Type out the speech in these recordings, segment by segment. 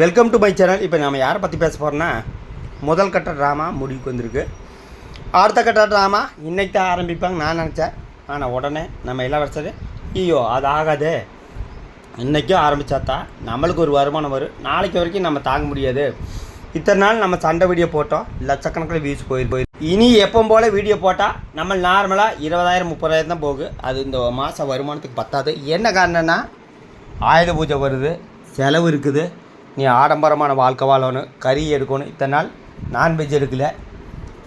Welcome to my channel இப்போ நம்ம யாரை பற்றி பேச போகிறோன்னா முதல் கட்ட ட்ராமா முடிவுக்கு வந்திருக்கு. அடுத்த கட்ட ட்ராமா இன்னைக்கு தான் ஆரம்பிப்பாங்க நான் நினச்சேன். ஆனால் உடனே நம்ம இளவரசர் ஐயோ அது ஆகாது. இன்றைக்கும் ஆரம்பித்தா தான் நம்மளுக்கு ஒரு வருமானம் வரும். நாளைக்கு வரைக்கும் நம்ம தாங்க முடியாது. இத்தனை நாள் நம்ம சண்டை வீடியோ போட்டோம். லட்சக்கணக்கில் வியூஸ் போயிரு போயிரு. இனி எப்போ போல் வீடியோ போட்டால் நம்ம நார்மலாக இருபதாயிரம் முப்பதாயிரம் தான் போகுது அது இந்த மாதம் வருமானத்துக்கு பத்தாது. என்ன காரணம்னா ஆயுத பூஜை வருது செலவு இருக்குது. நீ ஆடம்பரமான வாழ்க்கை வாழணும் கறி எடுக்கணும். இத்தனை நாள் நான்வெஜ் எடுக்கல.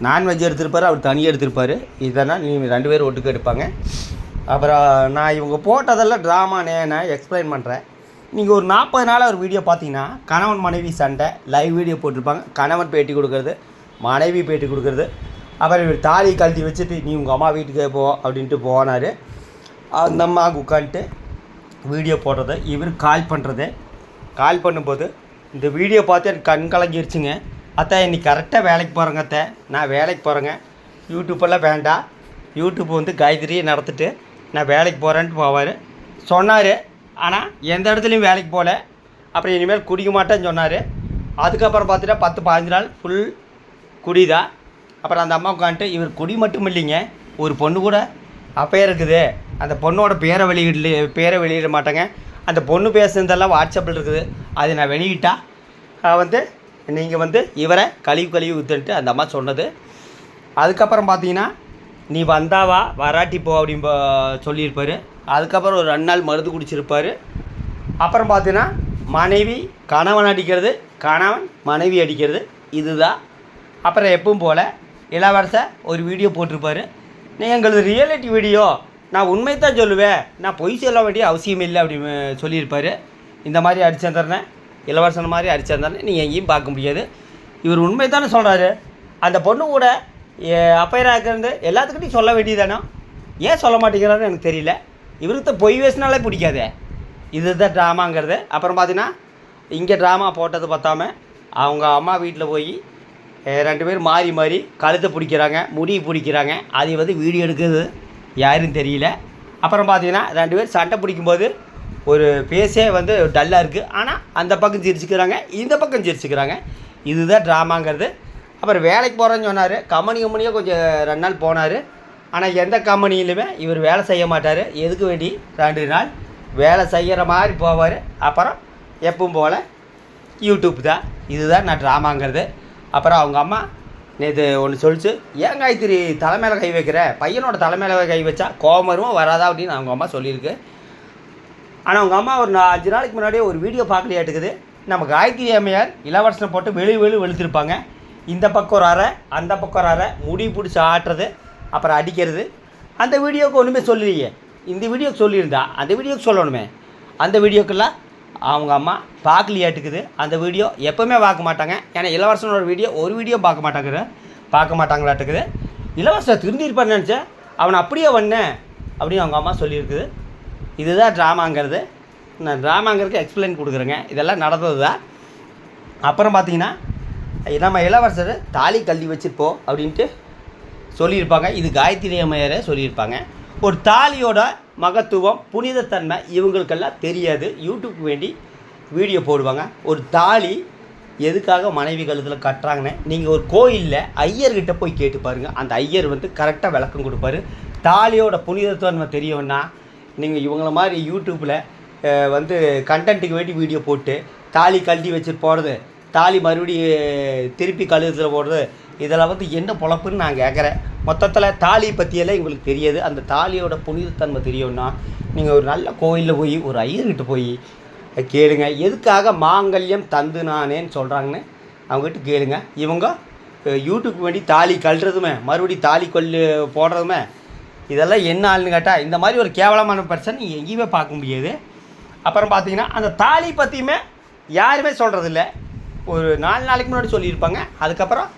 நான்வெஜ் எடுத்திருப்பார் அவர் தனியாக எடுத்திருப்பார். இதனால் நீ ரெண்டு பேரும் ஒட்டுக்கு எடுப்பாங்க. அப்புறம் நான் இவங்க போட்டதெல்லாம் ட்ராமானே நான் எக்ஸ்பிளைன் பண்ணுறேன் நீங்கள் ஒரு நாற்பது நாளாக ஒரு வீடியோ பார்த்தீங்கன்னா கணவன் மனைவி சண்டை லைவ் வீடியோ போட்டிருப்பாங்க. கணவன் பேட்டி கொடுக்கறது மனைவி பேட்டி கொடுக்கறது. அப்புறம் இவர் தாலி கழட்டி வச்சுட்டு நீ உங்கள் அம்மா வீட்டுக்கே போ அப்படின்ட்டு போனார். அந்த அம்மாவுக்கு உட்காந்துட்டு வீடியோ போடுறது இவர் கால் பண்ணுறது கால் பண்ணும்போது இந்த வீடியோ பார்த்து எனக்கு கண் கலங்கிருச்சுங்க. அத்தை இன்னைக்கு கரெக்டாக வேலைக்கு போகிறேங்க அத்தை. நான் வேலைக்கு போகிறேங்க யூடியூப்பெல்லாம் வேண்டாம். யூடியூப் வந்து காயத்ரியை நடத்திட்டு நான் வேலைக்கு போகிறேன்ட்டு போவார். சொன்னார். ஆனால் எந்த இடத்துலையும் வேலைக்கு போகல அப்புறம் இனிமேல் குடிக்க மாட்டேன்னு சொன்னார். அதுக்கப்புறம் பார்த்துட்டா பத்து பதினஞ்சு நாள் ஃபுல் குடிதான். அப்புறம் அந்த அம்மா உட்காந்துட்டு இவர் குடி மட்டும் இல்லைங்க. ஒரு பொண்ணு கூட அப்பயே இருக்குது. அந்த பொண்ணோட பேரை வெளியிடல பேரை வெளியிட மாட்டேங்க. அந்த பொண்ணு பேசுனதெல்லாம் வாட்ஸ்அப்பில் இருக்குது. அதை நான் வெளியிட்டா வந்து நீங்கள் வந்து இவரை கழிவு கழிவு ஊற்றுன்ட்டு அந்த அம்மா சொன்னது. அதுக்கப்புறம் பார்த்தீங்கன்னா நீ வந்தாவா வராட்டி போ அப்படின்னு சொல்லியிருப்பார் சொல்லியிருப்பாரு. அதுக்கப்புறம் ஒரு ரெண்டு நாள் மருந்து குடிச்சிருப்பார். அப்புறம் பார்த்தீங்கன்னா மனைவி கணவன் அடிக்கிறது கணவன் மனைவி அடிக்கிறது இதுதான். அப்புறம் எப்பவும் போல் இளவரச ஒரு வீடியோ போட்டிருப்பார். நீ எங்களது ரியாலிட்டி வீடியோ நான் உண்மை தான் சொல்லுவேன். நான் பொய் சொல்ல வேண்டிய அவசியம் இல்லை அப்படின்னு சொல்லியிருப்பாரு. இந்த மாதிரி அடிச்சிருந்தேன் இளவரசன் மாதிரி அடிச்சிருந்தானே நீங்கள் எங்கேயும் பார்க்க முடியாது. இவர் உண்மை தானே சொல்கிறாரு அந்த பொண்ணு கூட அப்பையராக இருக்கிறது எல்லாத்துக்கிட்டையும் சொல்ல வேண்டியதானோ ஏன் சொல்ல மாட்டேங்கிறாருன்னு எனக்கு தெரியல. இவருக்கு தான் பொய் வேசினாலே பிடிக்காதே. இதுதான் ட்ராமாங்கிறது. அப்புறம் பார்த்தீங்கன்னா இங்கே ட்ராமா போட்டது பார்த்தாம அவங்க அம்மா வீட்டில் போய் ரெண்டு பேரும் மாறி மாறி கழுத்தை பிடிக்கிறாங்க முடி பிடிக்கிறாங்க. அதை வந்து வீடியோ எடுக்குது. யாரும் தெரியல. அப்புறம் பார்த்தீங்கன்னா ரெண்டு பேர் சண்டை பிடிக்கும்போது ஒரு பேசே வந்து டல்லாக இருக்குது ஆனால் அந்த பக்கம் சிரிச்சுக்கிறாங்க இந்த பக்கம் சிரிச்சுக்கிறாங்க. இதுதான் ட்ராமாங்கிறது அப்புறம் வேலைக்கு போகிறேன்னு சொன்னார். கம்பெனி கம்பெனியாக கொஞ்சம் ரெண்டு நாள் போனார். ஆனால் எந்த கம்பெனியிலுமே இவர் வேலை செய்ய மாட்டார். எதுக்கு வேண்டி? ரெண்டு நாள் வேலை செய்கிற மாதிரி போவார். அப்புறம் எப்பவும் போல் யூடியூப் தான். இதுதான் நான் ட்ராமாங்கிறது அப்புறம் அவங்க அம்மா நேற்று ஒன்று சொல்லிச்சு ஏன் காயத்ரி தலைமையில கை வைக்கிற? பையனோட தலைமையில கை வச்சா கோபம் வருமா? வராதா? அப்படின்னு அவங்க அம்மா சொல்லியிருக்கு. ஆனால் அவங்க அம்மா ஒரு அஞ்சு நாளைக்கு முன்னாடியே ஒரு வீடியோ பார்க்கலையாட்டுக்குது. நம்ம காயத்ரி அம்மையார் இளவரசனை போட்டு வெளி வெளி வெளுத்திருப்பாங்க. இந்த பக்கம் ஒரு அறை அந்த பக்கம் ஒரு அறை முடி பிடிச்சி ஆட்டுறது அப்புறம் அடிக்கிறது. அந்த வீடியோவுக்கு ஒன்றுமே சொல்லலையே. இந்த வீடியோக்கு சொல்லியிருந்தா அந்த வீடியோக்கு சொல்லணுமே. அந்த வீடியோக்கெல்லாம் அவங்க அம்மா பார்க்கலையாட்டுக்குது அந்த வீடியோ எப்போவுமே பார்க்க மாட்டாங்க. ஏன்னா இளவரசனோட வீடியோ ஒரு வீடியோ பார்க்க மாட்டாங்கிற பார்க்க மாட்டாங்களாட்டுக்குது இளவரசர் திருந்திருப்பான்னு நினச்சேன். அவனை அப்படியே வந்தேன் அப்படின்னு அவங்க அம்மா சொல்லியிருக்குது. இதுதான் ட்ராமாங்கிறது நான் ட்ராமாங்கிறதுக்கு எக்ஸ்பிளைன் கொடுக்குறேங்க. இதெல்லாம் நடந்தது தான் அப்புறம் பார்த்தீங்கன்னா நம்ம இளவரசர் தாலி கல்வி வச்சுருப்போம் அப்படின்ட்டு சொல்லியிருப்பாங்க. இது காயத்ரி அம்மையாரே சொல்லியிருப்பாங்க. ஒரு தாலியோட மகத்துவம் புனிதத்தன்மை இவங்களுக்கெல்லாம் தெரியாது. யூடியூப் வேண்டி வீடியோ போடுவாங்க. ஒரு தாலி எதுக்காக மனைவி கழுத்தில் கட்டுறாங்கன்னு நீங்கள் ஒரு கோயிலில் ஐயர்கிட்ட போய் கேட்டு பாருங்கள் அந்த ஐயர் வந்து கரெக்டாக விளக்கம் கொடுப்பாரு. தாலியோட புனிதத்தன்மை தெரியும்னா நீங்கள் இவங்கள மாதிரி யூடியூப்பில் வந்து கண்டென்ட்டுக்கு வேண்டி வீடியோ போட்டு தாலி கழட்டி வச்சுட்டு போகிறது தாலி மறுபடியும் திருப்பி கழுத்தில் போடுறது இதெல்லாம் வந்து என்ன பொழப்புன்னு நான் கேட்குறேன் மொத்தத்தில் தாலி பற்றியெல்லாம் எங்களுக்கு தெரியாது. அந்த தாலியோட புனிதத்தன்மை தெரியும்னா நீங்கள் ஒரு நல்ல கோயிலில் போய் ஒரு ஐயர்கிட்ட போய் கேளுங்க. எதுக்காக மாங்கல்யம் தந்து நானேன்னு சொல்கிறாங்கன்னு அவங்ககிட்ட கேளுங்க. இவங்க யூடியூப் வேண்டி தாலி கழுறதுமே மறுபடியும் தாலி கொல்லு போடுறதுமே இதெல்லாம் என்ன ஆளுன்னு கேட்டால் இந்த மாதிரி ஒரு கேவலமான பர்சன் நீங்கள் எங்கேயுமே பார்க்க முடியாது. அப்புறம் பார்த்தீங்கன்னா அந்த தாலி பற்றியுமே யாருமே சொல்கிறதில்ல ஒரு நாலு நாளைக்கு முன்னாடி சொல்லியிருப்பாங்க. அதுக்கப்புறம்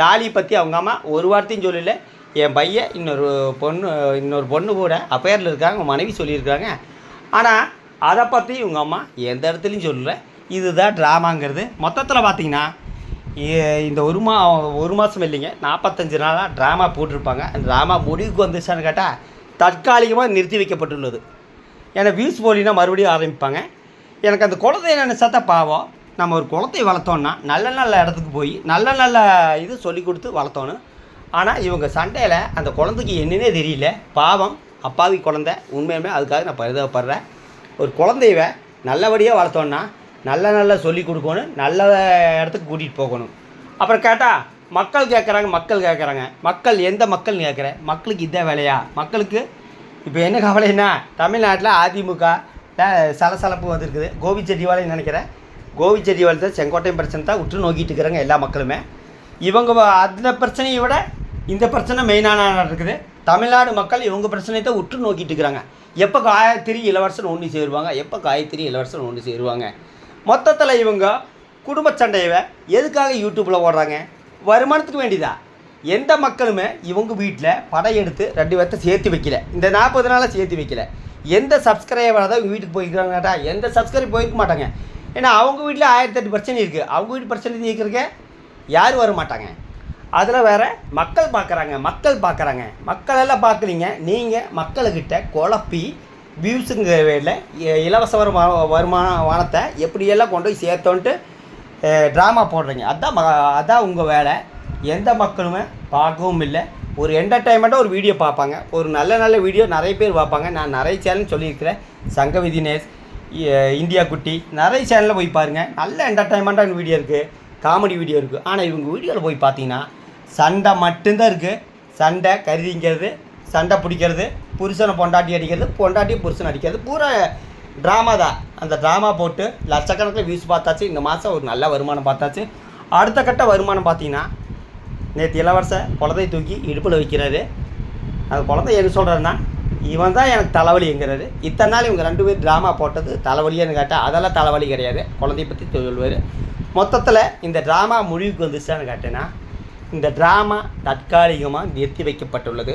தாலி பற்றி அவங்க அம்மா ஒரு வார்த்தையும் சொல்லலை. என் பையன் இன்னொரு பொண்ணு இன்னொரு பொண்ணு கூட அப்பேரில் இருக்காங்க மனைவி சொல்லியிருக்காங்க. ஆனால் அதை பற்றி இவங்க அம்மா எந்த இடத்துலையும் சொல்லல. இதுதான் ட்ராமாங்கிறது மொத்தத்தில் பார்த்தீங்கன்னா இந்த ஒரு மா ஒரு மாதம் இல்லைங்க நாற்பத்தஞ்சு நாளாக ட்ராமா போட்டிருப்பாங்க. அந்த ட்ராமா முடிவுக்கு வந்துச்சான்னு கேட்டால் தற்காலிகமாக நிறுத்தி வைக்கப்பட்டுள்ளது. ஏன்னா வியூஸ் போலினா மறுபடியும் ஆரம்பிப்பாங்க. எனக்கு அந்த குளத்தை நினச்சா தான் பாவம். நம்ம ஒரு குளத்தை வளர்த்தோன்னா நல்ல நல்ல இடத்துக்கு போய் நல்ல நல்ல இது சொல்லி கொடுத்து வளர்த்தோணும் ஆனால் இவங்க சண்டையில் அந்த குழந்தைக்கு என்னன்னே தெரியல. பாவம் அப்பாவி குழந்தை. உண்மையுமே அதுக்காக நான் பரிதாபப்படுறேன். ஒரு குழந்தைய நல்லபடியாக வளர்த்தோன்னா நல்ல நல்ல சொல்லி கொடுக்கணும் நல்ல இடத்துக்கு கூட்டிகிட்டு போகணும். அப்புறம் கேட்டால் மக்கள் கேட்குறாங்க மக்கள் கேட்குறாங்க மக்கள் எந்த மக்கள்னு கேட்குறேன் மக்களுக்கு இதான் வேலையா? மக்களுக்கு இப்போ என்ன கவலைன்னா தமிழ்நாட்டில் அதிமுக சலசலப்பு வந்திருக்குது. கோபி செட்டிவாளைன்னு நினைக்கிறேன் கோபி செட்டிவாளை தான் செங்கோட்டையும் பிரச்சனை தான் உற்று நோக்கிட்டு இருக்கிறாங்க எல்லா மக்களுமே. இவங்க அந்த பிரச்சனையை விட இந்த பிரச்சனை மெயினான இருக்குது தமிழ்நாடு மக்கள் இவங்க பிரச்சனையை தான் உற்று நோக்கிட்டு இருக்கிறாங்க. எப்போ காயத்ரி இளவரசன் ஒன்று சேருவாங்க? எப்போ காயத்ரி இளவரசன் ஒன்று சேருவாங்க? மொத்தத்தில் இவங்க குடும்ப சண்டையை எதுக்காக யூடியூப்பில் ஓடுறாங்க? வருமானத்துக்கு வேண்டியதா? எந்த மக்களுமே இவங்க வீட்டில் படம் எடுத்து ரெண்டு பேர்த்த சேர்த்து வைக்கல. இந்த நாற்பது நாளாக சேர்த்து வைக்கல. எந்த சப்ஸ்கிரைபராக தான் இவங்க வீட்டுக்கு போயிருக்கிறாங்கட்டா எந்த சப்ஸ்கிரைப் போயிருக்க மாட்டாங்க. ஏன்னா அவங்க வீட்டில் ஆயிரத்தெட்டு பிரச்சனை இருக்குது அவங்க வீட்டு பிரச்சனை தீர்க்கறதுக்கு யாரும் வர மாட்டாங்க. அதில் வேற மக்கள் பார்க்குறாங்க மக்கள் பார்க்குறாங்க மக்களெல்லாம் பார்க்குறீங்க நீங்கள் மக்கள்கிட்ட குழப்பி வியூஸுங்கிற வேலை இலவச வருமா வருமான வானத்தை எப்படியெல்லாம் கொண்டு போய் சேர்த்தோன்ட்டு ட்ராமா போடுறீங்க. அதான் ம அதான் உங்கள் வேலை. எந்த மக்களுமே பார்க்கவும் இல்லை. ஒரு என்டர்டைன்மெண்ட்டாக ஒரு வீடியோ பார்ப்பாங்க. ஒரு நல்ல நல்ல வீடியோ நிறைய பேர் பார்ப்பாங்க. நான் நிறைய சேனல் சொல்லியிருக்கிறேன். சங்க விதினேஷ் இந்தியா குட்டி நிறைய சேனலில் போய் பாருங்கள் நல்ல என்டர்டைன்மெண்ட்டான வீடியோ இருக்குது காமெடி வீடியோ இருக்குது ஆனால் இவங்க வீடியோவில் போய் பார்த்தீங்கன்னா சண்டை மட்டும்தான் இருக்குது சண்டை கருதிங்கிறது சண்டை பிடிக்கிறது புருஷனை பொண்டாட்டி அடிக்கிறது பொண்டாட்டி புருஷன் அடிக்கிறது. பூரா ட்ராமா தான். அந்த ட்ராமா போட்டு லட்சக்கணக்கில் வியூஸ் பார்த்தாச்சு. இந்த மாதம் ஒரு நல்ல வருமானம் பார்த்தாச்சு. அடுத்த கட்ட வருமானம் பார்த்தீங்கன்னா நேற்று இளவரச குழந்தைய தூக்கி இடுப்பில் வைக்கிறாரு. அந்த குழந்தை என்ன சொல்கிறாருன்னா இவன் தான் எனக்கு தலைவலிங்கிறாரு. இத்தனை நாள் இவங்க ரெண்டு பேர் ட்ராமா போட்டது தலைவலியான்னு கேட்டால் அதெல்லாம் தலைவலி கிடையாது. குழந்தைய பற்றி சொல்லுவார். மொத்தத்தில் இந்த ட்ராமா முடிவுக்கு வந்துச்சான்னு கேட்டேன்னா இந்த ட்ராமா தற்காலிகமாக நிறுத்தி வைக்கப்பட்டுள்ளது.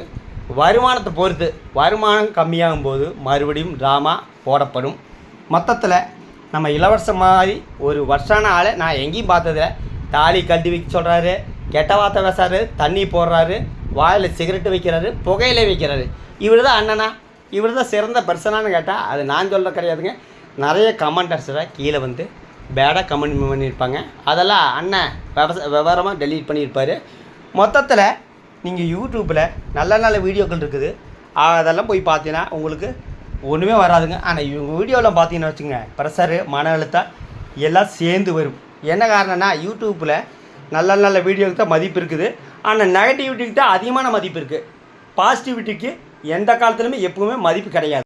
வருமானத்தை பொறுத்து வருமானம் கம்மியாகும் போது மறுபடியும் ட்ராமா போடப்படும். மொத்தத்தில் நம்ம இளவரசன் மாதிரி ஒரு வருஷான ஆளை நான் எங்கேயும் பார்த்ததில்ல. தாலி கழட்டி வைக்க சொல்கிறாரு கெட்ட வார்த்தை பேசுறாரு தண்ணி போடுறாரு வாயில் சிகரெட்டு வைக்கிறாரு புகையில வைக்கிறாரு. இவர் தான் அண்ணனா இவர் தான் சிறந்த பர்சனான்னு கேட்டால் அது நான் சொல்ல கிடையாதுங்க. நிறைய கமெண்டர்ஸில் கீழே வந்து பேடாக கமெண்ட் பண்ணியிருப்பாங்க. அதெல்லாம் அண்ணன் விவச விவரமாக டெலீட் பண்ணியிருப்பார். மொத்தத்தில் நீங்கள் யூடியூப்பில் நல்ல நல்ல வீடியோக்கள் இருக்குது. அதெல்லாம் போய் பார்த்தீங்கன்னா உங்களுக்கு ஒன்றுமே வராதுங்க. ஆனால் இவங்க வீடியோவில் பார்த்தீங்கன்னா வச்சுங்க ப்ரெஷரு மன அழுத்தம் எல்லாம் சேர்ந்து வரும். என்ன காரணம்னா யூடியூப்பில் நல்ல நல்ல வீடியோவுக்கு தான் மதிப்பு இருக்குது. ஆனால் நெகட்டிவிட்டிக்கு தான் அதிகமான மதிப்பு இருக்குது பாசிட்டிவிட்டிக்கு எந்த காலத்துலையுமே எப்பவுமே மதிப்பு கிடையாது.